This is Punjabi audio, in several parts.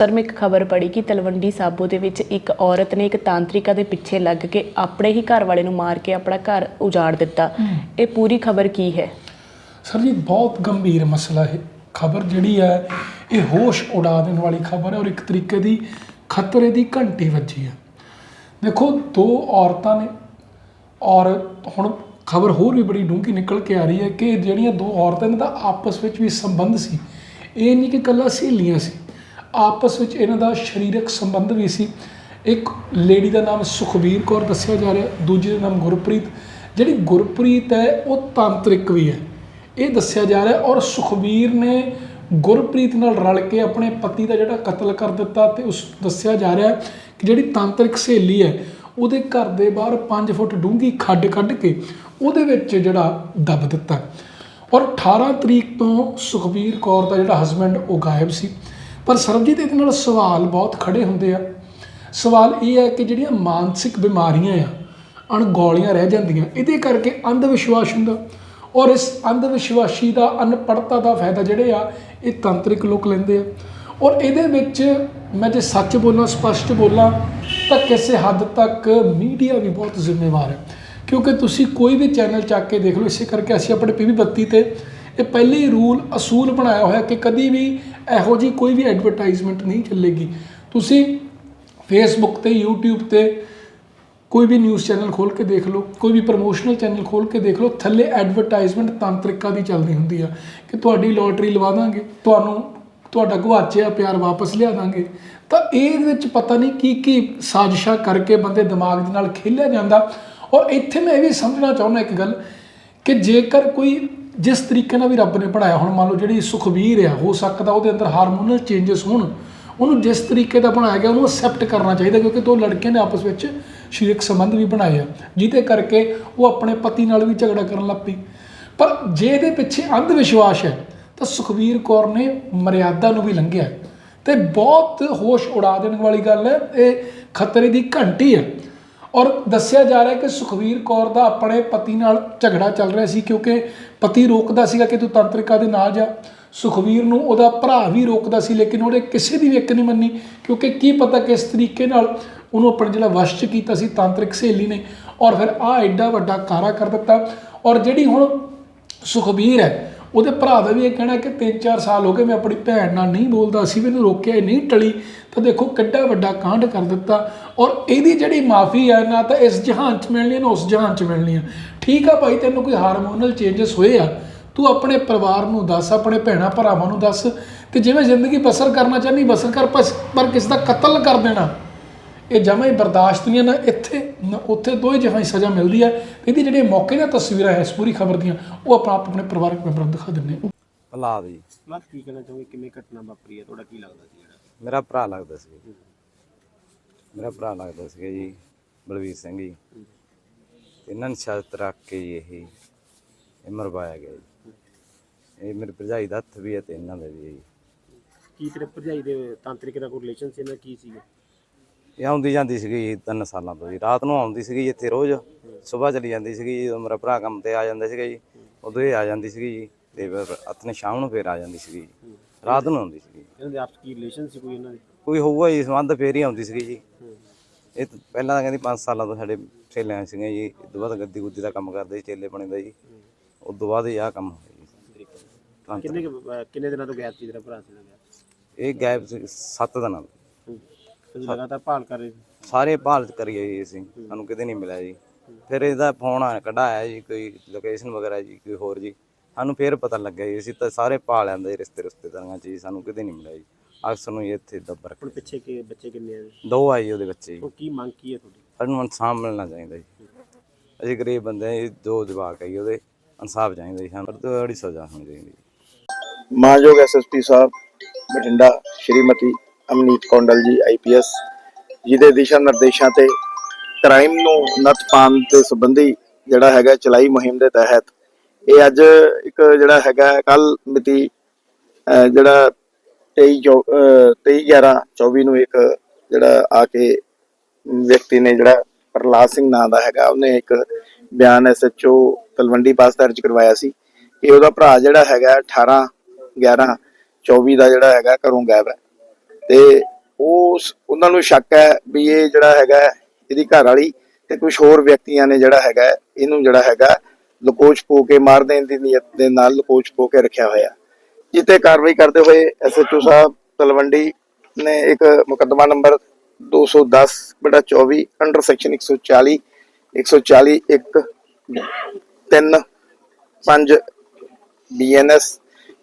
ਸਰ ਮੈਂ ਇੱਕ ਖਬਰ ਪੜ੍ਹੀ ਕਿ ਤਲਵੰਡੀ ਸਾਬੋ ਦੇ ਵਿੱਚ ਇੱਕ ਔਰਤ ਨੇ ਇੱਕ ਤਾਂਤਰਿਕਾ ਦੇ ਪਿੱਛੇ ਲੱਗ ਕੇ ਆਪਣੇ ਹੀ ਘਰ ਵਾਲੇ ਨੂੰ ਮਾਰ ਕੇ ਆਪਣਾ ਘਰ ਉਜਾੜ ਦਿੱਤਾ। ਇਹ ਪੂਰੀ ਖਬਰ ਕੀ ਹੈ? ਸਰ ਜੀ, ਬਹੁਤ ਗੰਭੀਰ ਮਸਲਾ ਹੈ। ਖਬਰ ਜਿਹੜੀ ਹੈ, ਇਹ ਹੋਸ਼ ਉਡਾ ਦੇਣ ਵਾਲੀ ਖਬਰ ਹੈ ਔਰ ਇੱਕ ਤਰੀਕੇ ਦੀ ਖਤਰੇ ਦੀ ਘੰਟੀ ਵੱਜੀ ਹੈ। ਦੇਖੋ, ਦੋ ਔਰਤਾਂ ਨੇ ਔਰ ਹੁਣ ਖਬਰ ਹੋਰ ਵੀ ਬੜੀ ਡੂੰਘੀ ਨਿਕਲ ਕੇ ਆ ਰਹੀ ਹੈ ਕਿ ਜਿਹੜੀਆਂ ਦੋ ਔਰਤਾਂ ਨੇ ਦਾ ਆਪਸ ਵਿੱਚ ਵੀ ਸੰਬੰਧ ਸੀ। ਇਹ ਨਹੀਂ ਕਿ ਇਕੱਲਾ ਸਹੇਲੀਆਂ ਸੀ। ਆਪਸ ਵਿੱਚ ਇਹਨਾਂ ਦਾ ਸਰੀਰਕ ਸੰਬੰਧ ਵੀ ਸੀ। ਇੱਕ ਲੇਡੀ ਦਾ ਨਾਮ ਸੁਖਬੀਰ ਕੌਰ ਦੱਸਿਆ ਜਾ ਰਿਹਾ, ਦੂਜੀ ਦਾ ਨਾਮ ਗੁਰਪ੍ਰੀਤ। ਜਿਹੜੀ ਗੁਰਪ੍ਰੀਤ ਹੈ, ਉਹ ਤਾਂਤਰਿਕ ਵੀ ਹੈ। ਇਹ ਦੱਸਿਆ ਜਾ ਰਿਹਾ ਔਰ ਸੁਖਬੀਰ ਨੇ ਗੁਰਪ੍ਰੀਤ ਨਾਲ ਰਲ ਕੇ ਆਪਣੇ ਪਤੀ ਦਾ ਜਿਹੜਾ ਕਤਲ ਕਰ ਦਿੱਤਾ ਤੇ ਉਸ ਦੱਸਿਆ ਜਾ ਰਿਹਾ ਕਿ ਜਿਹੜੀ ਤਾਂਤਰਿਕ ਸਹੇਲੀ ਹੈ, ਉਹਦੇ ਘਰ ਦੇ ਬਾਹਰ 5 ਫੁੱਟ ਡੂੰਘੀ ਖੱਡ ਕੱਢ ਕੇ ਉਹਦੇ ਵਿੱਚ ਜਿਹੜਾ ਦੱਬ ਦਿੱਤਾ। ਔਰ 18 ਤਰੀਕ ਤੋਂ ਸੁਖਬੀਰ ਕੌਰ ਦਾ ਜਿਹੜਾ ਹਸਬੰਡ ਉਹ ਗਾਇਬ ਸੀ। ਪਰ ਸਰਬਜੀਤ ਇਹਦੇ ਨਾਲ ਸਵਾਲ ਬਹੁਤ ਖੜੇ ਹੁੰਦੇ ਆ। ਸਵਾਲ ਇਹ ਹੈ ਕਿ ਜਿਹੜੀਆਂ ਮਾਨਸਿਕ ਬਿਮਾਰੀਆਂ ਆ, ਅਣਗੌਲੀਆਂ ਰਹਿ ਜਾਂਦੀਆਂ, ਇਹਦੇ ਕਰਕੇ ਅੰਧ ਵਿਸ਼ਵਾਸ ਹੁੰਦਾ। ਔਰ ਇਸ ਅੰਧ ਵਿਸ਼ਵਾਸੀ ਦਾ ਅਨਪੜਤਾ ਦਾ ਫਾਇਦਾ ਜਿਹੜੇ ਆ, ਇਹ ਤੰਤਰਿਕ ਲੋਕ ਲੈਂਦੇ ਆ। ਔਰ ਇਹਦੇ ਵਿੱਚ ਮੈਂ ਜੇ ਸੱਚ ਬੋਲਾਂ, ਸਪਸ਼ਟ ਬੋਲਾਂ, ਤਾਂ ਕਿਸੇ ਹੱਦ ਤੱਕ ਮੀਡੀਆ ਵੀ ਬਹੁਤ ਜ਼ਿੰਮੇਵਾਰ ਹੈ। ਕਿਉਂਕਿ ਤੁਸੀਂ ਕੋਈ ਵੀ ਚੈਨਲ ਚੱਕ ਕੇ ਦੇਖ ਲਓ, ਇਸੇ ਕਰਕੇ ਅਸੀਂ ਆਪਣੇ ਪੀਵੀ ਬੱਤੀ ਤੇ ਇਹ ਪਹਿਲੇ ਹੀ ਰੂਲ, ਅਸੂਲ ਬਣਾਇਆ ਹੋਇਆ ਕਿ ਕਦੀ ਵੀ ਇਹੋ ਜੀ ਕੋਈ ਵੀ ਐਡਵਰਟਾਈਜ਼ਮੈਂਟ ਨਹੀਂ ਚੱਲੇਗੀ। ਤੁਸੀਂ ਫੇਸਬੁੱਕ ਤੇ, YouTube ਤੇ ਕੋਈ ਵੀ ਨਿਊਜ਼ ਚੈਨਲ ਖੋਲ ਕੇ ਦੇਖ ਲਓ, ਕੋਈ ਵੀ ਪ੍ਰੋਮੋਸ਼ਨਲ ਚੈਨਲ ਖੋਲ ਕੇ ਦੇਖ ਲਓ, ਥੱਲੇ ਐਡਵਰਟਾਈਜ਼ਮੈਂਟ ਤਾਂਤਰਿਕਾ ਦੀ ਚੱਲਦੀ ਹੁੰਦੀ ਆ ਕਿ ਤੁਹਾਡੀ ਲੋਟਰੀ ਲਵਾ ਦਾਂਗੇ, ਤੁਹਾਨੂੰ ਤੁਹਾਡਾ ਗਵਾਚਿਆ ਪਿਆਰ ਵਾਪਸ ਲਿਆ ਦਾਂਗੇ। ਤਾਂ ਇਹਦੇ ਵਿੱਚ ਪਤਾ ਨਹੀਂ ਕੀ ਕੀ ਸਾਜ਼ਿਸ਼ਾਂ ਕਰਕੇ ਬੰਦੇ ਦਿਮਾਗ ਦੇ ਨਾਲ ਖੇਲਿਆ ਜਾਂਦਾ। ਔਰ ਇੱਥੇ ਮੈਂ ਇਹ ਵੀ ਸਮਝਣਾ ਚਾਹੁੰਦਾ ਇੱਕ ਗੱਲ ਕਿ ਜੇਕਰ ਕੋਈ ਜਿਸ ਤਰੀਕੇ ਨਾਲ ਵੀ ਰੱਬ ਨੇ ਪੜਾਇਆ ਹੁਣ ਮੰਨ ਲਓ ਜਿਹੜੀ ਸੁਖਬੀਰ ਆ, ਹੋ ਸਕਦਾ ਉਹਦੇ ਅੰਦਰ ਹਾਰਮੋਨਲ ਚੇਂਜਸ ਹੋਣ, ਉਹਨੂੰ ਜਿਸ ਤਰੀਕੇ ਦਾ ਬਣਾਇਆ ਗਿਆ, ਉਹਨੂੰ ਐਕਸੈਪਟ ਕਰਨਾ ਚਾਹੀਦਾ, ਕਿਉਂਕਿ ਦੋ ਲੜਕੀਆਂ ਨੇ ਆਪਸ ਵਿੱਚ ਸਰੀਰਕ ਸੰਬੰਧ ਵੀ ਬਣਾਏ ਆ, ਜਿਹਦੇ ਕਰਕੇ ਉਹ ਆਪਣੇ ਪਤੀ ਨਾਲ ਵੀ ਝਗੜਾ ਕਰਨ ਲੱਗ ਪਈ ਪਰ ਜੇ ਇਹਦੇ ਪਿੱਛੇ ਅੰਧ ਵਿਸ਼ਵਾਸ ਹੈ, ਤਾਂ ਸੁਖਬੀਰ ਕੌਰ ਨੇ ਮਰਿਆਦਾ ਨੂੰ ਵੀ ਲੰਘਿਆ ਹੈ। ਤੇ ਬਹੁਤ ਹੋਸ਼ ਉਡਾ ਦੇਣ ਵਾਲੀ ਗੱਲ ਹੈ, ਇਹ ਖਤਰੇ ਦੀ ਘੰਟੀ ਹੈ ਔਰ ਦੱਸਿਆ ਜਾ ਰਿਹਾ ਕਿ ਸੁਖਵੀਰ ਕੌਰ ਦਾ ਆਪਣੇ ਪਤੀ ਨਾਲ ਝਗੜਾ ਚੱਲ ਰਿਹਾ ਸੀ ਕਿਉਂਕਿ ਪਤੀ ਰੋਕਦਾ ਸੀਗਾ ਕਿ ਤੂੰ ਤੰਤਰਿਕਾ ਦੇ ਨਾਲ ਜਾ। ਸੁਖਵੀਰ ਨੂੰ ਉਹਦਾ ਭਰਾ ਵੀ ਰੋਕਦਾ ਸੀ ਲੇਕਿਨ ਉਹਨੇ ਕਿਸੇ ਦੀ ਵੀ ਇੱਕ ਨਹੀਂ ਮੰਨੀ ਕਿਉਂਕਿ ਕੀ ਪਤਾ ਕਿਸ ਤਰੀਕੇ ਨਾਲ ਉਹਨੂੰ ਆਪਣੇ ਜਿਹੜਾ ਵਸ਼ ਚ ਕੀਤਾ ਸੀ, ਤਾਂਤਰਿਕ ਸਹੇਲੀ ਨੇ। ਔਰ ਫਿਰ ਆ ਐਡਾ ਵੱਡਾ ਕਾਰਾ ਕਰ ਦਿੱਤਾ। ਔਰ ਜਿਹੜੀ ਹੁਣ ਸੁਖਬੀਰ ਹੈ ਉਹਦੇ ਭਰਾ ਦਾ ਵੀ ਇਹ ਕਹਿਣਾ ਕਿ 3-4 ਸਾਲ ਹੋ ਗਏ ਮੈਂ ਆਪਣੀ ਭੈਣ ਨਾਲ ਨਹੀਂ ਬੋਲਦਾ ਸੀ, ਮੈਨੂੰ ਰੋਕਿਆ ਇਹ ਨਹੀਂ, ਟਲੀ। ਤਾਂ ਦੇਖੋ ਕਿੱਡਾ ਵੱਡਾ ਕਾਂਡ ਕਰ ਦਿੱਤਾ। ਔਰ ਇਹਦੀ ਜਿਹੜੀ ਮਾਫੀ ਆ, ਨਾ ਤਾਂ ਇਸ ਜਹਾਨ 'ਚ ਮਿਲਣੀ ਹੈ ਨਾ ਉਸ ਜਹਾਨ 'ਚ ਮਿਲਣੀ ਆ। ਠੀਕ ਆ ਭਾਈ, ਤੈਨੂੰ ਕੋਈ ਹਾਰਮੋਨਲ ਚੇਂਜਸ ਹੋਏ ਆ? ਤੂੰ ਆਪਣੇ ਪਰਿਵਾਰ ਨੂੰ ਦੱਸ, ਆਪਣੇ ਭੈਣਾਂ ਭਰਾਵਾਂ ਨੂੰ ਦੱਸ। ਤੇ ਜਿਵੇਂ ਜ਼ਿੰਦਗੀ ਬਸਰ ਕਰਨਾ ਚਾਹਨੀ ਬਸਰ ਕਰ ਪਰ ਕਿਸ ਦਾ ਕਤਲ ਕਰ ਦੇਣਾ। ਇਹ ਜਮਾਂ ਹੀ ਬਰਦਾਸ਼ਤ ਨਹੀਂ ਨਾ ਇੱਥੇ ਨਾ ਉੱਥੇ ਦੋਵੇਂ ਜਗ੍ਹਾ ਹੀ ਸਜ਼ਾ ਮਿਲਦੀ ਹੈ। ਇਹਦੀ ਜਿਹੜੀਆਂ ਮੌਕੇ ਦੀਆਂ ਤਸਵੀਰਾਂ ਹੈ ਇਸ ਪੂਰੀ ਖਬਰ ਦੀਆਂ ਉਹ ਆਪਾਂ ਆਪ ਆਪਣੇ ਪਰਿਵਾਰਕ ਮੈਂਬਰਾਂ ਨੂੰ ਦਿਖਾ ਦਿੰਦੇ ਹਾਂ। ਪ੍ਰਹਲਾਦ ਜੀ ਮੈਂ ਕੀ ਕਹਿਣਾ ਚਾਹੁੰਗੇ? ਕਿਵੇਂ ਘਟਨਾ ਵਾਪਰੀ ਹੈ? ਤੁਹਾਡਾ ਕੀ ਲੱਗਦਾ ਸੀ ਜਿਹੜਾ? ਮੇਰਾ ਭਰਾ ਲੱਗਦਾ ਸੀ। ਮੇਰਾ ਭਰਾ ਲੱਗਦਾ ਸੀਗਾ ਜੀ ਬਲਵੀਰ ਸਿੰਘ ਜੀ। ਇਹਨਾਂ ਨੇ ਸ਼ਰਤ ਰੱਖ ਕੇ ਜੀ ਇਹ ਇਹ ਮਰਵਾਇਆ ਗਿਆ ਜੀ। ਇਹ ਮੇਰੇ ਭਰਜਾਈ ਦਾ ਹੱਥ ਵੀ ਹੈ ਤੇ ਇਹਨਾਂ ਦਾ ਵੀ ਹੈ ਜੀ। ਕੀ ਤੇਰੇ ਭਰਜਾਈ ਦੇ ਤਾਂਤਰਿਕ ਦਾ ਕੋਈ ਰਿਲੇਸ਼ਨ ਸੀ? ਇਹਨਾਂ ਦਾ ਕੀ ਸੀਗਾ? ਇਹ ਆਉਂਦੀ ਜਾਂਦੀ ਸੀਗੀ ਜੀ ਤਿੰਨ ਸਾਲਾਂ ਤੋਂ ਜੀ। ਰਾਤ ਨੂੰ ਆਉਂਦੀ ਸੀਗੀ ਇੱਥੇ ਰੋਜ਼। ਸਵੇਰ ਚਲੀ ਜਾਂਦੀ ਸੀਗੀ ਜੀ, ਜਦੋਂ ਮੇਰਾ ਭਰਾ ਕੰਮ ਤੇ ਆ ਜਾਂਦਾ ਸੀਗਾ ਜੀ ਉਦੋਂ ਇਹ ਆ ਜਾਂਦੀ ਸੀਗੀ ਜੀ ਤੇ ਫਿਰ ਆਪਣੇ ਸ਼ਾਮ ਨੂੰ ਫੇਰ ਆ ਜਾਂਦੀ ਸੀਗੀ ਜੀ। ਰਾਤ ਨੂੰ ਆਉਂਦੀ ਸੀਗੀ ਇਹਨਾਂ ਦੇ ਆਪਸ ਕੀ ਰਿਲੇਸ਼ਨ ਸੀ ਕੋਈ ਇਹਨਾਂ ਦੇ? ਕੋਈ ਹੋਊਗਾ ਜੀ ਸੰਬੰਧ ਫੇਰ ਹੀ ਆਉਂਦੀ ਸੀਗੀ ਜੀ। ਇਹ ਤਾਂ ਪਹਿਲਾਂ ਤਾਂ ਕਹਿੰਦੀ 5 ਸਾਲਾਂ ਤੋਂ ਸਾਡੇ ਚੇਲਿਆਂ ਸੀਗੇ ਜੀ ਇਸ ਤੋਂ ਬਾਅਦ ਗੱਦੀ ਗੁੱਦੀ ਦਾ ਕੰਮ ਕਰਦੇ ਸੀ ਚੇਲੇ ਬਣੇ ਦਾ ਜੀ। ਉਸ ਤੋਂ ਬਾਅਦ ਇਹ ਆਹ ਕੰਮ ਹੋਇਆ ਜੀ। ਕਿੰਨੇ ਕਿੰਨੇ ਦਿਨਾਂ ਤੋਂ ਗੈਪ ਸੀ ਤੇਰਾ ਭਰਾ ਸੀ ਇਹ ਗੈਪ ਸੀ 7 ਦਿਨਾਂ ਤੋਂ। ਤੁਸੀਂ ਲਗਾਤਾਰ ਭਾਲ ਕਰ ਰਹੇ ਸੀ। ਸਾਰੇ ਭਾਲ ਕਰੀਏ ਜੀ ਅਸੀਂ ਸਾਨੂੰ ਕਿਤੇ ਨਹੀਂ ਮਿਲਿਆ ਜੀ। ਫਿਰ ਇਹਦਾ ਫੋਨ ਆ ਕਢਾਇਆ ਜੀ ਕੋਈ ਲੋਕੇਸ਼ਨ ਵਗੈਰਾ ਜੀ ਕੋਈ ਹੋਰ ਜੀ। ਸਾਨੂੰ ਫਿਰ ਪਤਾ ਲੱਗਿਆ ਜੀ ਅਸੀਂ ਤਾਂ ਸਾਰੇ ਭਾਲ ਆਂਦੇ ਰਿਸ਼ਤੇ ਰਿਸ਼ਤੇਦਾਰਾਂ ਚ ਜੀ ਸਾਨੂੰ ਕਿਤੇ ਨਹੀਂ ਮਿਲਿਆ ਜੀ। ਅਕਸਰ ਨੂੰ ਜੀ ਇੱਥੇ ਦੱਬਰ ਹੁਣ ਪਿੱਛੇ ਕਿ ਬੱਚੇ ਕਿੰਨੇ ਆ ਦੋ ਆਏ ਜੀ ਉਹਦੇ ਬੱਚੇ ਜੀ। ਉਹ ਕੀ ਮੰਗ ਕੀ ਹੈ ਤੁਹਾਡੀ? ਸਾਨੂੰ ਇਨਸਾਫ ਮਿਲਣਾ ਚਾਹੀਦਾ ਜੀ। ਅਸੀਂ ਗਰੀਬ ਬੰਦੇ ਹਾਂ ਜੀ ਦੋ ਜਵਾਕ ਹੈ ਜੀ ਉਹਦੇ ਇਨਸਾਫ ਚਾਹੀਦਾ ਜੀ ਸਾਨੂੰ। ਬੜੀ ਸਜ਼ਾ ਹੋਣੀ ਚਾਹੀਦੀ ਜੀ। ਮਾਨਯੋਗ ਐਸਐਸਪੀ ਸਾਹਿਬ ਬਠਿੰਡਾ ਸ਼੍ਰੀਮਤੀ ਅਮਨੀਤ ਕੌਂਡਲ ਜੀ ਆਈਪੀਐਸ ਜਿਹਦੇ ਦਿਸ਼ਾ ਨਿਰਦੇਸ਼ਾਂ ਤੇ ਕ੍ਰਾਈਮ ਨੂੰ ਨੱਥ ਪਾਉਣ ਦੇ ਸੰਬੰਧੀ ਜਿਹੜਾ ਹੈਗਾ ਚਲਾਈ ਮੁਹਿੰਮ ਦੇ ਤਹਿਤ, ਇਹ ਅੱਜ ਇੱਕ ਜਿਹੜਾ ਹੈਗਾ ਕੱਲ ਮਿਤੀ ਜਿਹੜਾ 23 23 11 24 ਨੂੰ ਇੱਕ ਜਿਹੜਾ ਆ ਕੇ ਵਿਅਕਤੀ ਨੇ ਜਿਹੜਾ ਪ੍ਰਲਾਦ ਸਿੰਘ ਨਾਂ ਦਾ ਹੈਗਾ, ਉਹਨੇ ਇੱਕ ਬਿਆਨ ਐਸਐਚਓ ਤਲਵੰਡੀ ਪਾਸ ਦਰਜ ਕਰਵਾਇਆ ਸੀ ਕਿ ਉਹਦਾ ਭਰਾ ਜਿਹੜਾ ਹੈਗਾ 18 11 24 ਦਾ ਜਿਹੜਾ ਹੈਗਾ ਘਰੋਂ ਗਾਇਬ ਹੈ। ਤੇ ਉਸ, ਉਹਨਾਂ ਨੂੰ ਸ਼ੱਕ ਹੈ ਵੀ ਇਹ ਜਿਹੜਾ ਹੈਗਾ ਇਹਦੀ ਘਰ ਵਾਲੀ ਤੇ ਕੁਝ ਹੋਰ ਵਿਅਕਤੀਆਂ ਨੇ ਜਿਹੜਾ ਹੈਗਾ ਇਹਨੂੰ ਜਿਹੜਾ ਹੈਗਾ ਲਕੋਚ ਪੋ ਕੇ ਮਾਰ ਦੇਣ ਦੀ ਨੀਅਤ ਦੇ ਨਾਲ ਲਕੋਚ ਪੋ ਕੇ ਰੱਖਿਆ ਹੋਇਆ ਜਿੱਤੇ ਕਾਰਵਾਈ ਕਰਦੇ ਹੋਏ ਐਸਐਚਓ ਸਾਹਿਬ ਤਲਵੰਡੀ ਨੇ ਇੱਕ ਮੁਕੱਦਮਾ ਨੰਬਰ 210 ਬਟਾ 24 under section 140 140 1 3 5 BNS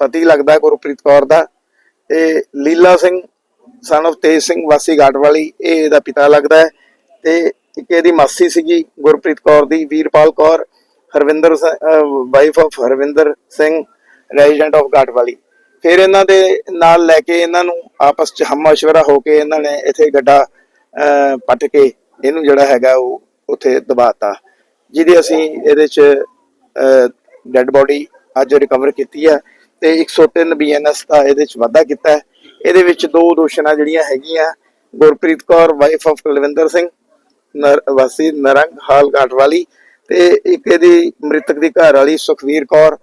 ਪਤੀ ਲੱਗਦਾ ਗੁਰਪ੍ਰੀਤ ਕੌਰ ਦਾ ਤੇ ਲੀਲਾ ਸਿੰਘ ਸਨ of ਤੇਜ ਸਿੰਘ ਵਾਸੀ ਘਾਟਵਾਲੀ ਇਹ ਇਹਦਾ ਪਿਤਾ ਲੱਗਦਾ ਹੈ। ਤੇ ਇੱਕ ਇਹਦੀ ਮਾਸੀ ਸੀਗੀ ਗੁਰਪ੍ਰੀਤ ਕੌਰ ਦੀ Veerpal Kaur Harvinder wife of Harvinder Singh resident of Ghatwali ਫਿਰ ਇਹਨਾਂ ਦੇ ਨਾਲ ਲੈ ਕੇ ਇਹਨਾਂ ਨੂੰ ਆਪਸ ਚ ਹਮਸ਼ਵਰਾ ਹੋ ਕੇ ਇਹਨਾਂ ਨੇ ਇੱਥੇ ਗੱਡਾ ਅਹ, ਪੱਟ ਕੇ ਇਹਨੂੰ ਜਿਹੜਾ ਹੈਗਾ ਉਹ ਉੱਥੇ ਦਬਾਤਾ ਜਿਹਦੀ ਅਸੀਂ ਇਹਦੇ ਚ ਡੈੱਡ ਬੋਡੀ ਅੱਜ ਰਿਕਵਰ ਕੀਤੀ ਹੈ। ਤੇ 103 ਬੀਐਨਐਸ ਦਾ ਇਹਦੇ ਚ ਵਾਧਾ ਕੀਤਾ ਹੈ ਇਹਦੇ ਵਿੱਚ ਦੋ ਦੋਸ਼ਣਾ ਜਿਹੜੀਆਂ ਹੈਗੀਆਂ ਗੁਰਪ੍ਰੀਤ ਕੌਰ ਵਾਈਫ ਆਫ ਕੁਲਵਿੰਦਰ ਸਿੰਘ ਵਾਸੀ ਨਰੰਗ ਹਾਲ ਘਾਟਵਾਲੀ ਤੇ ਇੱਕ ਇਹਦੀ ਮ੍ਰਿਤਕ ਦੀ ਘਰ ਵਾਲੀ ਸੁਖਵੀਰ ਕੌਰ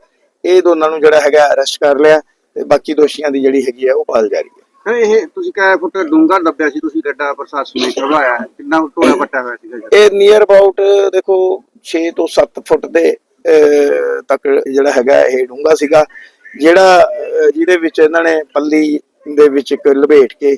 ਇਹ ਦੋਨਾਂ ਨੂੰ ਜਿਹੜਾ ਹੈਗਾ ਅਰੈਸਟ ਕਰ ਲਿਆ ਤੇ ਬਾਕੀ ਦੋਸ਼ੀਆਂ ਦੀ ਜਿਹੜੀ ਹੈਗੀ ਹੈ ਉਹ ਭਾਲ ਜਾਰੀ ਹੈ ਇਹ ਤੁਸੀਂ ਕਿਹਾ ਫੁੱਟ ਡੂੰਗਾ ਦੱਬਿਆ ਸੀ ਤੁਸੀਂ ਗੱਡਾ ਪ੍ਰਸ਼ਾਸਨ ਨੇ ਕਰਵਾਇਆ। ਕਿੰਨਾ ਟੋਇਆ ਪੱਟਾ ਹੋਇਆ ਸੀਗਾ? ਇਹ ਨੀਅਰ ਅਬਾਊਟ ਦੇਖੋ 6 ਤੋਂ 7 ਫੁੱਟ ਦੇ ਤੱਕ ਜਿਹੜਾ ਹੈਗਾ ਇਹ ਡੂੰਗਾ ਸੀਗਾ ਜਿਹੜਾ ਜਿਹਦੇ ਵਿੱਚ ਇਹਨਾਂ ਨੇ ਪੱਲੀ ਦੇ ਵਿੱਚ ਇੱਕ ਲਪੇਟ ਕੇ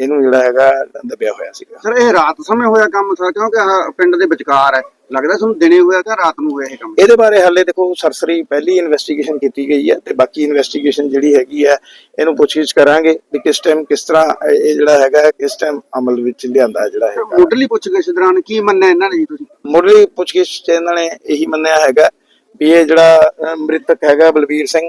ਇਹਨੂੰ ਜਿਹੜਾ ਹੈਗਾ ਦੱਬਿਆ ਹੋਇਆ ਸੀਗਾ। ਸਰ ਇਹ ਰਾਤ ਸਮੇਂ ਹੋਇਆ ਕੰਮ ਸਰ ਕਿਉਂਕਿ ਆਹ ਪਿੰਡ ਦੇ ਵਿਚਕਾਰ ਹੈ। ਲੱਗਦਾ ਤੁਹਾਨੂੰ ਦਿਨੇ ਹੋਇਆ ਕਿ ਰਾਤ ਨੂੰ ਹੋਇਆ ਇਹ ਕੰਮ? ਇਹਦੇ ਬਾਰੇ ਹਾਲੇ ਦੇਖੋ ਸਰਸਰੀ ਪਹਿਲੀ ਇਨਵੈਸਟੀਗੇਸ਼ਨ ਕੀਤੀ ਗਈ ਹੈ ਤੇ ਬਾਕੀ ਇਨਵੈਸਟੀਗੇਸ਼ਨ ਜਿਹੜੀ ਹੈਗੀ ਹੈ ਇਹਨੂੰ ਪੁੱਛਗਿੱਛ ਕਰਾਂਗੇ ਵੀ ਕਿਸ ਟਾਈਮ ਕਿਸ ਤਰ੍ਹਾਂ ਇਹ ਜਿਹੜਾ ਹੈਗਾ ਕਿਸ ਟਾਈਮ ਅਮਲ ਵਿੱਚ ਲਿਆਂਦਾ ਜਿਹੜਾ ਹੈਗਾ। ਮੁੱਢਲੀ ਪੁੱਛਗਿੱਛ ਦੌਰਾਨ ਕੀ ਮੰਨਿਆ ਇਹਨਾਂ ਨੇ ਜੀ ਤੁਸੀਂ? ਮੁੱਢਲੀ ਪੁੱਛਗਿੱਛ 'ਚ ਇਹਨਾਂ ਨੇ ਇਹੀ ਮੰਨਿਆ ਹੈਗਾ ਵੀ ਇਹ ਜਿਹੜਾ ਮ੍ਰਿਤਕ ਹੈਗਾ ਬਲਬੀਰ ਸਿੰਘ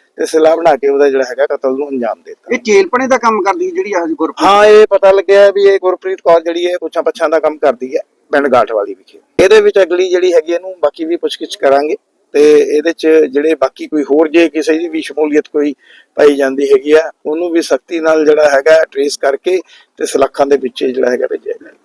ਤੇ ਸਲਾਹ ਬਣਾ ਕੇ ਉਹਦਾ ਜਿਹੜਾ ਹੈਗਾ ਕਤਲ ਨੂੰ ਅੰਜਾਮ ਦਿੱਤਾ। ਇਹ ਚੇਲਪਣੇ ਦਾ ਕੰਮ ਕਰਦੀ ਸੀ ਜਿਹੜੀ ਆਹ ਗੁਰਪ੍ਰੀਤ? ਹਾਂ ਇਹ ਪਤਾ ਲੱਗਿਆ ਵੀ ਇਹ ਗੁਰਪ੍ਰੀਤ ਕੌਰ ਜਿਹੜੀ ਹੈ ਪੁੱਛਾਂ ਪੱਛਾਂ ਦਾ ਕੰਮ ਕਰਦੀ ਹੈ ਪਿੰਡ ਗਾਠਵਾਲੀ ਵਿਖੇ। ਇਹਦੇ ਵਿੱਚ ਅਗਲੀ ਜਿਹੜੀ ਹੈਗੀ ਇਹਨੂੰ ਬਾਕੀ ਵੀ ਪੁੱਛਗਿੱਛ ਕਰਾਂਗੇ ਤੇ ਇਹਦੇ ਚ ਜਿਹੜੇ ਬਾਕੀ ਕੋਈ ਹੋਰ ਜੇ ਕਿਸੇ ਦੀ ਵੀ ਸ਼ਮੂਲੀਅਤ ਕੋਈ ਪਾਈ ਜਾਂਦੀ ਹੈਗੀ ਆ ਉਹਨੂੰ ਵੀ ਸਖਤੀ ਨਾਲ ਜਿਹੜਾ ਹੈਗਾ ਟ੍ਰੇਸ ਕਰਕੇ ਤੇ ਸਲਾਖਾਂ ਦੇ ਪਿੱਛੇ ਜਿਹੜਾ ਹੈਗਾ ਭੇਜਿਆ ਜਾਏਗਾ।